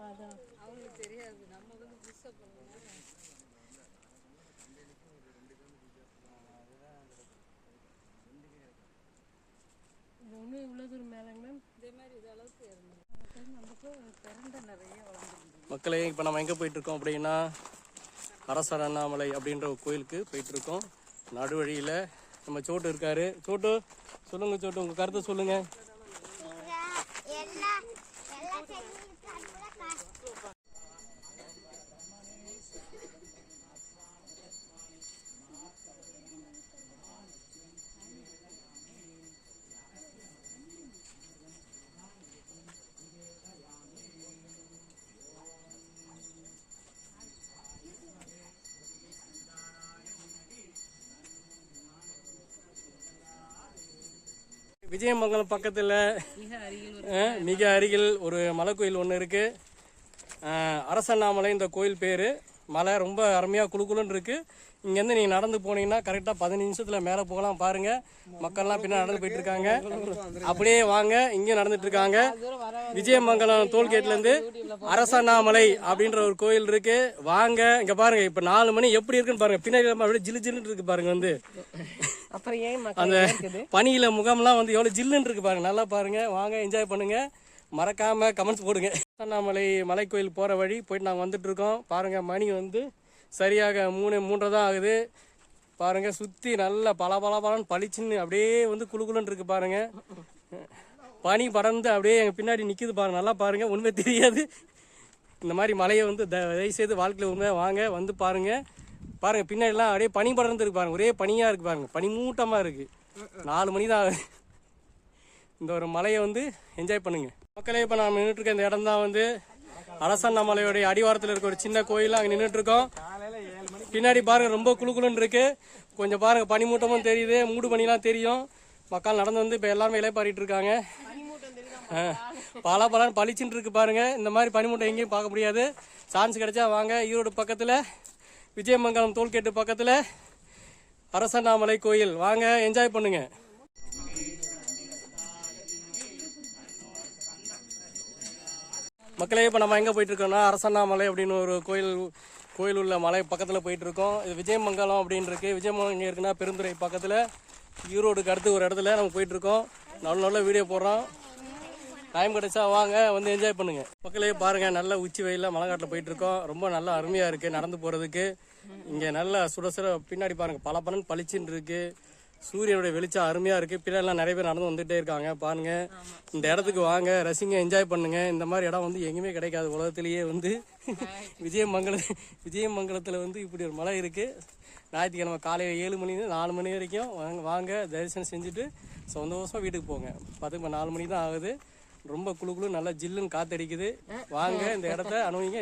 அதான் அவங்களுக்கு தெரியாது நம்ம வந்து புதுசாக பண்ணுவோம் இது ஒன்றும் இவ்வளோ தூரம் மேலேங்க மேம் இதே மாதிரி இது அளவுக்கு நமக்கு நிறைய வளர்ந்துருக்கு மக்களே இப்போ நம்ம எங்கே போயிட்டுருக்கோம் அப்படின்னா அரசர் அண்ணாமலை அப்படின்ற ஒரு கோயிலுக்கு போயிட்டுருக்கோம். நடுவழியில் நம்ம சோட்டு இருக்காரு. சோட்டு சொல்லுங்கள் சோட்டு உங்கள் கருத்தை சொல்லுங்கள் 벨라쟤이미입고 하. விஜயமங்கலம் பக்கத்தில் மிக அருகில் ஒரு மலை கோயில் ஒன்று இருக்கு. அஹ், அரசண்ணாமலை இந்த கோயில் பேர். மலை ரொம்ப அருமையாக குளுகுளுன்னு இருக்கு. இங்கேருந்து நீங்கள் நடந்து போனீங்கன்னா கரெக்டாக பதினஞ்சு நிமிஷத்தில் மேலே போகலாம் பாருங்க. மக்கள்லாம் பின்னாடி நடந்து போயிட்டு இருக்காங்க. அப்படியே வாங்க இங்கேயும் நடந்துட்டு இருக்காங்க. விஜயமங்கலம் டோல்கேட்லேருந்து அரசண்ணாமலை அப்படின்ற ஒரு கோயில் இருக்கு. வாங்க இங்கே பாருங்க இப்போ நாலு மணி எப்படி இருக்குன்னு பாருங்க. பின்னாடி அப்படியே ஜிலு ஜில்லுன்னு இருக்கு பாருங்க வந்து. அப்புறம் ஏன் அந்த பனியில முகம்லாம் வந்து எவ்வளவு ஜில்லுன்னு இருக்கு பாருங்க. நல்லா பாருங்க. வாங்க என்ஜாய் பண்ணுங்க. மறக்காம கமெண்ட்ஸ் போடுங்க. அண்ணாமலை மலை கோயில் போற வழி போயிட்டு நாங்கள் வந்துட்டு இருக்கோம். பாருங்க மணி வந்து சரியாக மூணு மூன்றரை தான் ஆகுது. பாருங்க சுத்தி நல்லா பல பல பலன்னு பளிச்சுன்னு அப்படியே வந்து குளுகுளுன்னு இருக்கு பாருங்க. பனி படர்ந்து அப்படியே எங்க பின்னாடி நிக்குது பாருங்க. நல்லா பாருங்க. உண்மை தெரியாது. இந்த மாதிரி மலையை வந்து தயவு செய்து வாழ்க்கையில் உண்மையாக வாங்க. வந்து பாருங்க. பாருங்க பின்னாடிலாம் அப்படியே பனி படர்ந்து இருக்கு பாருங்க ஒரே பனியா இருக்கு பாருங்க பனி மூட்டமா இருக்கு. நாலு மணி தான் இந்த ஒரு மலையை வந்து என்ஜாய் பண்ணுங்க. மக்களே இப்போ நான் நின்றுட்டு இருக்க இந்த இடம் தான் வந்து அரசண்ணா மலையோடைய அடிவாரத்தில் இருக்க ஒரு சின்ன கோயில் அங்கே நின்றுட்டு இருக்கோம் பின்னாடி பாருங்க ரொம்ப குளு குளுன்னு இருக்கு. கொஞ்சம் பாருங்க பனிமூட்டமும் தெரியுது மூடு பனிலாம் தெரியும். மக்கள் நடந்து வந்து இப்போ எல்லாருமே இலைப்பாரிட்டு இருக்காங்க. பல பலன்னு பளிச்சுன்னு இருக்கு பாருங்க. இந்த மாதிரி பனிமூட்டம் எங்கேயும் பார்க்க முடியாது. சான்ஸ் கிடைச்சா வாங்க ஈரோடு பக்கத்தில் விஜயமங்கலம் டோல்கேட்டு பக்கத்தில் அரசண்ணாமலை கோயில். வாங்க என்ஜாய் பண்ணுங்க. மக்களே இப்போ நம்ம எங்கே போயிட்டு இருக்கோம்னா அரசண்ணாமலை அப்படின்னு ஒரு கோயில் கோயில் உள்ள மலை பக்கத்தில் போயிட்டு இருக்கோம் இது விஜயமங்கலம் அப்படின்னு இருக்கு. விஜயமங்கலம் இங்கே இருக்குன்னா பெருந்துறை பக்கத்தில் ஈரோடுக்கு அடுத்து ஒரு இடத்துல நம்ம போயிட்டு இருக்கோம் நல்ல நல்ல வீடியோ போடுறோம் டைம் கிடைச்சா வாங்க வந்து என்ஜாய் பண்ணுங்க. மக்களே பாருங்க நல்ல உச்சி வெயிலில் மலைக்காட்டில் போயிட்டு இருக்கோம் ரொம்ப நல்லா அருமையா இருக்கு நடந்து போறதுக்கு. இங்க நல்ல சுட சுட பின்னாடி பாருங்க பல பலன் பளிச்சுன்னு இருக்கு. சூரியனுடைய வெளிச்சம் அருமையா இருக்கு. பின்னாடிலாம் நிறைய பேர் நடந்து வந்துட்டே இருக்காங்க பாருங்க. இந்த இடத்துக்கு வாங்க ரசிங்க என்ஜாய் பண்ணுங்க. இந்த மாதிரி இடம் வந்து எங்கேயுமே கிடைக்காது. உலகத்திலேயே வந்து விஜயமங்கல விஜயமங்கலத்துல வந்து இப்படி ஒரு மலை இருக்கு. ஞாயிற்றுக்கிழமை காலையில் ஏழு மணிலேருந்து நாலு மணி வரைக்கும் வாங்க வாங்க தரிசனம் செஞ்சுட்டு சந்தோஷமா வீட்டுக்கு போங்க. பார்த்துக்கு நாலு மணி தான் ஆகுது. ரொம்ப குளு குளு நல்லா ஜில்லுன்னு காத்தடிக்குது. வாங்க இந்த இடத்த அனுபவிங்க